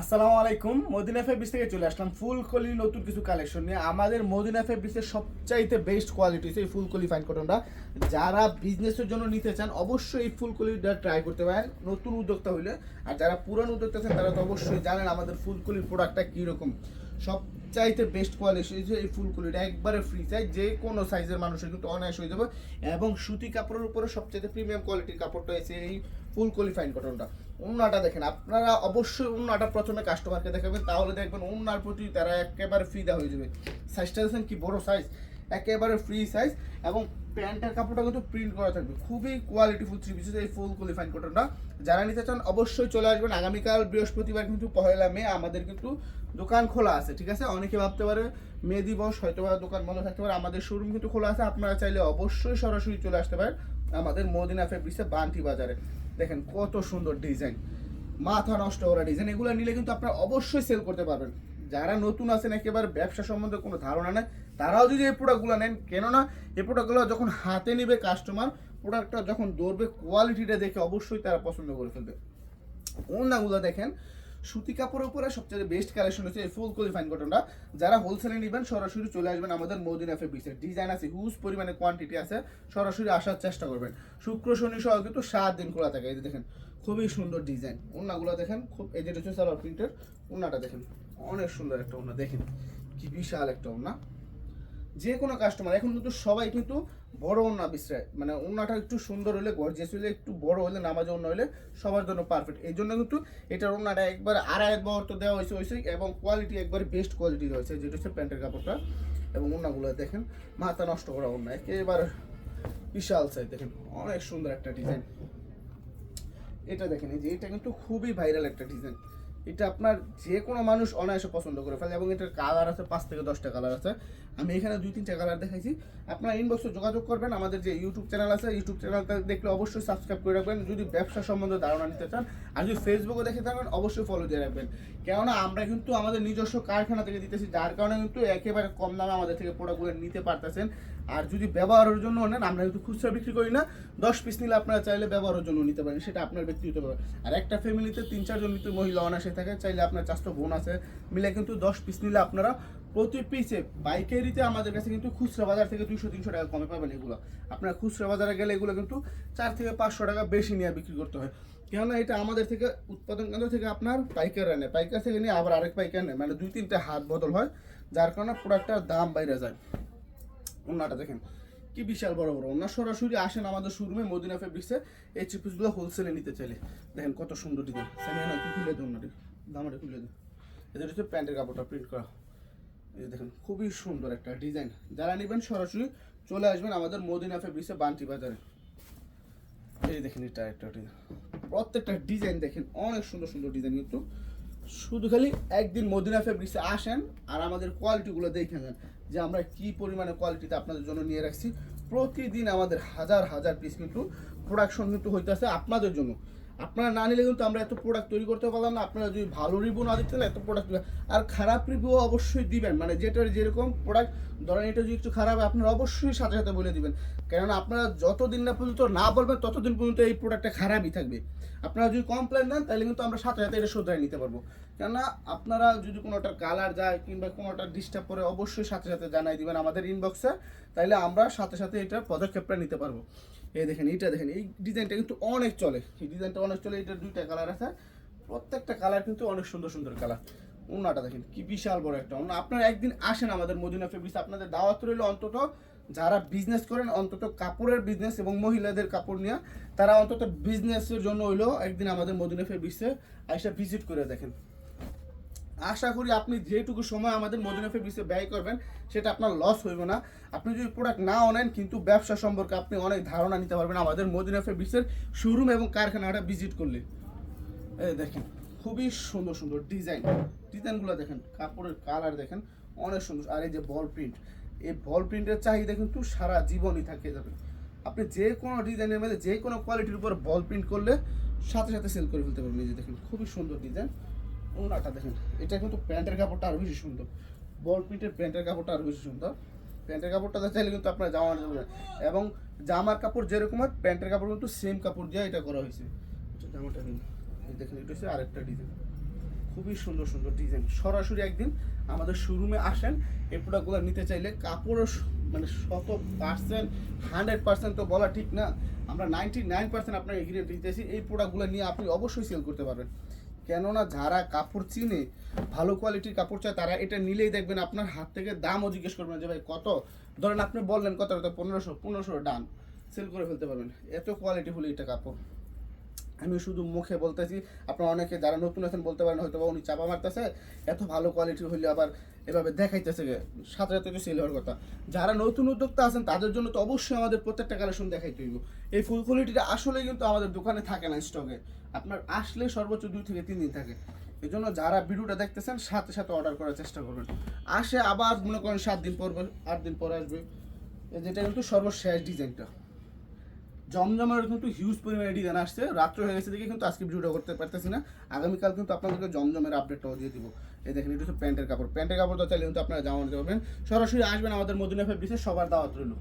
আসসালামু আলাইকুম, Medina fabrics থেকে চলে আসলাম ফুল কলি নতুন কিছু কালেকশন নিয়ে। আমাদের মদিনা ফেব্রিক্সের সবচাইতে বেস্ট কোয়ালিটি এই ফুল কলি ফাইন কটনটা যারা বিজনেসের জন্য নিতে চান, অবশ্যই এই ফুল কলিটা ট্রাই করতে পারেন। নতুন উদ্যোক্তা হইলে, আর যারা পুরান উদ্যোক্তা আছেন, তারা তো অবশ্যই জানেন আমাদের ফুল কলির প্রোডাক্টটা কীরকম। সবচাইতে বেস্ট কোয়ালিটি এই ফুল কোয়ালিটি একবারে ফ্রি চাই যে কোনো সাইজের মানুষের কিন্তু অনায়াস হয়ে যাবে। এবং সুতি কাপড়ের উপরে সবচেয়ে প্রিমিয়াম কোয়ালিটির কাপড়টা এসে এই ফুল কোয়ালিফাইন ফাইন কটনটা উন্নাটা দেখেন, আপনারা অবশ্যই উন্নাটা প্রথমে কাস্টমারকে দেখাবেন, তাহলে দেখবেন উন্নার প্রতি তারা একেবারে ফিদা হয়ে যাবে। সাইজটা দেখেন কি বড় সাইজ একেবারে ফ্রি সাইজ এবং প্যান্টের কাপড়টা কিন্তু প্রিন্ট করা থাকবে। খুবই কোয়ালিটিফুল থ্রি পিসেস এই ফুল কোয়ালিফাইন কটনটা যারা নিতে চান অবশ্যই চলে আসবেন। আগামীকাল বৃহস্পতিবার কিন্তু পহেলা মে আমাদের কিন্তু দোকান খোলা আছে, ঠিক আছে? অনেকে ভাবতে পারে মে দিবস, হয়তো বা দোকান বন্ধ থাকতে পারে। আমাদের শোরুম কিন্তু খোলা আছে। আপনারা চাইলে অবশ্যই সরাসরি চলে আসতে পারেন আমাদের মদিনা ফেব্রিক্সে বান্টি বাজারে। দেখেন কত সুন্দর ডিজাইন মাথা নষ্ট করা ডিজাইন এগুলো নিলে কিন্তু আপনারা অবশ্যই সেল করতে পারবেন। যারা নতুন আছেন, একেবারে ব্যবসা সম্বন্ধে কোনো ধারণা নেই, তারাও যদি এই প্রোডাক্টগুলো নেন, কেননা এই প্রোডাক্টগুলো যখন হাতে নিবে কাস্টমার প্রোডাক্টটা যখন ধরবে কোয়ালিটিটা দেখে অবশ্যই তারা পছন্দ করে ফেলবে। ওনাগুলো দেখেন, সুতি কাপড়ের উপরে সবচেয়ে বেস্ট কালেকশন হচ্ছে এই ফুল কলি ফাইন কটনটা যারা হোলসেলে নেবেন, সরাসরি চলে আসবেন আমাদের মদিনা ফেব্রিক্সের ডিজাইন আছে হিউজ পরিমাণে কোয়ান্টিটি আছে, সরাসরি আসার চেষ্টা করবেন। শুক্র, শনি সহ কিন্তু সাত দিন খোলা থাকে, এই দেখেন, খুবই সুন্দর ডিজাইন ওনাগুলো দেখেন, খুব, এই যেটা হচ্ছে সালোয়ার প্রিন্টের ওনাটা দেখেন। অনেক সুন্দর একটা ওনা দেখেন কি বিশাল একটা ওনা যে কোনো কাস্টমার এখন কিন্তু সবাই কিন্তু বড় ওনা বিশ্রায় মানে ওনাটা একটু সুন্দর হলে গর্জিয়াস হলে, একটু বড় হলে, নামাজে ওনা হলে সবার জন্য পারফেক্ট এই জন্য কিন্তু এটার ওনাটা একবার আড়াই বহর তো দেওয়া হয়েছে হয়েছে এবং কোয়ালিটি একবারে বেস্ট কোয়ালিটি রয়েছে যেটা হচ্ছে প্যান্টের কাপড়টা এবং ওনাগুলো দেখেন, মাথা নষ্ট করা ওনা একেবারে বিশাল সাইজ দেখেন অনেক সুন্দর একটা ডিজাইন এটা দেখেন, এই যে এটা কিন্তু খুবই ভাইরাল একটা ডিজাইন এটা আপনার যে কোনো মানুষ অনায়াসে পছন্দ করে ফেলে এবং এটার কালার আছে পাঁচ থেকে দশটা কালার আছে। আমি এখানে দুই তিনটা কালার দেখাইছি। আপনারা ইনবক্সে যোগাযোগ করবেন। আমাদের যে ইউটিউব চ্যানেল আছে ইউটিউব চ্যানেলটা দেখলে অবশ্যই সাবস্ক্রাইব করে রাখবেন। যদি ব্যবসা সম্বন্ধে ধারণা নিতে চান, আর যদি ফেসবুকে দেখে থাকেন, অবশ্যই ফলো দিয়ে রাখবেন। কেননা আমরা কিন্তু আমাদের নিজস্ব কারখানা থেকে দিতেছি, যার কারণে কিন্তু একেবারে কম দামে আমাদের থেকে প্রোডাক্টগুলো নিতে পারতেছেন। আর যদি ব্যবহারের জন্য নেন, আমরা কিন্তু খুচরা বিক্রি করি না। দশ পিস নিলে আপনারা চাইলে ব্যবহারের জন্য নিতে পারেন, সেটা আপনার ব্যক্তিগত ব্যাপার। আর একটা ফ্যামিলিতে তিন, চারজন নিতে মহিলা অনাসে থাকে, চাইলে আপনার চারশো বোন আছে, মিলে কিন্তু দশ পিস নিলে আপনারা প্রতি পিসে পাইকারিতে আমাদের কাছে কিন্তু খুচরা বাজার থেকে দুইশো, তিনশো টাকা কমে পাবেন এগুলো। আপনার খুচরা বাজারে গেলে এগুলো কিন্তু চার থেকে পাঁচশো টাকা বেশি নিয়ে বিক্রি করতে হয়। কেননা এটা আমাদের থেকে, উৎপাদন কেন্দ্র থেকে আপনার পাইকার নেয়। পাইকার থেকে নিয়ে আবার আরেক পাইকার নেয়। মানে দুই, তিনটে হাত বদল হয়, যার কারণে প্রোডাক্টটার দাম বাইরে যায়। ওনাটা দেখেন, কি বিশাল বড় বড়। ওনার সরাসরি আসেন আমাদের শোরুমে, মদিনা ফেব্রিক্সে এই চিপিসগুলো হোলসেলে নিতে চাইলে। দেখেন কত সুন্দর ডিজাইন একটু খুলে দেন ওনাটি দামাটা খুলে দেন এদের হচ্ছে প্যান্টের কাপড়টা প্রিন্ট করা। এই দেখেন, খুবই সুন্দর একটা ডিজাইন যারা নেবেন, সরাসরি চলে আসবেন আমাদের মদিনা ফেব্রিক্সে বান্টি বাজারে। এই দেখেন, এটা একটা ডিজাইন প্রত্যেকটা ডিজাইন দেখেন, অনেক সুন্দর সুন্দর ডিজাইন কিন্তু শুধু খালি একদিন মদিনা ফেব্রিক্সে আসেন আর আমাদের কোয়ালিটিগুলো দেখে নেন যে আমরা কি পরিমাণে কোয়ালিটিতে আপনাদের জন্য নিয়ে রাখছি। প্রতিদিন আমাদের হাজার হাজার পিস কিন্তু প্রোডাকশন কিন্তু হইতেছে আপনাদের জন্য। আপনারা না নিলে কিন্তু আমরা এত প্রোডাক্ট তৈরি করতে পারলাম না। আপনারা যদি ভালো রিভিউ না দিতেন এত প্রোডাক্ট আর খারাপ রিভিউ অবশ্যই দিবেন। মানে যেটার যেরকম প্রোডাক্ট ধরেন এটা যদি একটু খারাপ আপনারা অবশ্যই সাথে সাথে বলে দিবেন। কেননা আপনারা যতদিন না পর্যন্ত না বলবেন, ততদিন পর্যন্ত এই প্রোডাক্টটা খারাপই থাকবে। আপনারা যদি কমপ্লেন দেন, তাহলে কিন্তু আমরা সাথে সাথে এটা শুধরাই নিতে পারব। কেননা আপনারা যদি কোনোটার কালার যায় কিংবা কোনোটা ডিস্টার্ব করে অবশ্যই সাথে সাথে জানাই দিবেন আমাদের ইনবক্সে তাইলে আমরা সাথে সাথে এটার পদক্ষেপটা নিতে পারব। এই দেখেন, এইটা দেখেন, এই ডিজাইনটা কিন্তু অনেক চলে। এই ডিজাইনটা অনেক চলে এটার দুইটা কালার আছে। প্রত্যেকটা কালার কিন্তু অনেক সুন্দর সুন্দর কালার ওনাটা দেখেন, কি বিশাল বড় একটা ওনা আপনারা একদিন আসেন আমাদের মদিনা ফেব্রিক্স আপনাদের দাওয়াত রইল অন্তত যারা বিজনেস করেন, অন্তত কাপড়ের বিজনেস এবং মহিলাদের কাপড় নিয়ে, তারা অন্তত বিজনেসের জন্য হইলেও একদিন আমাদের মদিনা ফেব্রিক্সে আইসা ভিজিট করে দেখেন। আশা করি আপনি যেটুকু সময় আমাদের মদিনা বিষয়ে ব্যয় করবেন, সেটা আপনার লস হইবে না। আপনি যদি প্রোডাক্ট না নেন, কিন্তু ব্যবসা সম্পর্কে আপনি অনেক ধারণা নিতে পারবেন আমাদের মদিনা ফেব্রিক্সের শোরুম এবং কারখানাটা ভিজিট করলে। এই দেখেন, খুবই সুন্দর সুন্দর ডিজাইন ডিজাইনগুলো দেখেন, কাপড়ের কালার দেখেন, অনেক সুন্দর। আর এই যে বল প্রিন্ট এই বল প্রিন্টের চাহিদা কিন্তু সারা জীবনই থাকে যাবে। আপনি যে কোনো ডিজাইনের মধ্যে যে কোনো কোয়ালিটির উপর বল প্রিন্ট করলে সাথে সাথে সেল করে ফেলতে পারবেন। এই যে দেখেন, খুবই সুন্দর ডিজাইন ওনাটা দেখেন, এটা কিন্তু প্যান্টের কাপড়টা আরও বেশি সুন্দর। বল প্রিন্টের প্যান্টের কাপড়টা আরও বেশি সুন্দর। প্যান্টের কাপড়টা চাইলে কিন্তু আপনার জামা আনতে পারবেন এবং জামার কাপড় যেরকম হয়, প্যান্টের কাপড় কিন্তু সেম কাপড় দিয়ে এটা করা হয়েছে। জামাটা দিন দেখেন, এটা হচ্ছে আরেকটা ডিজাইন খুবই সুন্দর সুন্দর ডিজাইন সরাসরি একদিন আমাদের শোরুমে আসেন, এই প্রোডাক্টগুলো নিতে চাইলে কাপড়ও মানে শত পার্সেন্ট হান্ড্রেড পার্সেন্ট তো বলা ঠিক না। আমরা নাইনটি নাইন পার্সেন্ট আপনার এগ্রিমেন্ট দিতেছি, এই প্রোডাক্টগুলো নিয়ে আপনি অবশ্যই সেল করতে পারবেন। কেননা যারা কাপড় চিনে ভালো কোয়ালিটির কাপড় চায়, তারা এটা নিলেই দেখবেন আপনার হাত থেকে দামও জিজ্ঞেস করবেন যে, ভাই, কত? ধরেন আপনি বললেন, কত? পনেরোশো পনেরোশো ডান। সেল করে ফেলতে পারবেন। এত কোয়ালিটি হলো এটা কাপড়। আমি শুধু মুখে বলতেছি, আপনারা অনেকে যারা নতুন আছেন বলতে পারেন হয়তো উনি চাপা মারতেছে, এত ভালো কোয়ালিটি হইলে আবার এভাবে দেখাইতেছে। সাথে সাথে তো সেল হওয়ার কথা। যারা নতুন উদ্যোক্তা আছেন, তাদের জন্য তো অবশ্যই আমাদের প্রত্যেকটা কালেকশন দেখাইতে হইব। এই ফুল কোয়ালিটিটা আসলে কিন্তু আমাদের দোকানে থাকে না স্টকে আপনার আসলে সর্বোচ্চ দুই থেকে তিন দিন থাকে। এই জন্য যারা ভিডিওটা দেখতেছেন, সাথে সাথে অর্ডার করার চেষ্টা করবেন। আসে আবার মনে করেন সাত দিন পর আট দিন পর আসবে। যেটা কিন্তু সর্বশেষ ডিজাইনটা জমজমের কিন্তু হিউজ পরিমাণে ডিজাইন আসছে। রাত্র হয়ে গেছে দেখে কিন্তু আজকে ভিডিওটা করতে পারতেছি না। আগামীকাল কিন্তু আপনাদেরকে জমজমের আপডেটটাও দিয়ে দিব। এই দেখেন, এটা হচ্ছে প্যান্টের কাপড়। প্যান্টের কাপড় তো চাইলে কিন্তু আপনারা জামা নিতে পারবেন। সরাসরি আসবেন আমাদের মদিনা ফেব্রিক্সে সবার দাওয়াত রইল।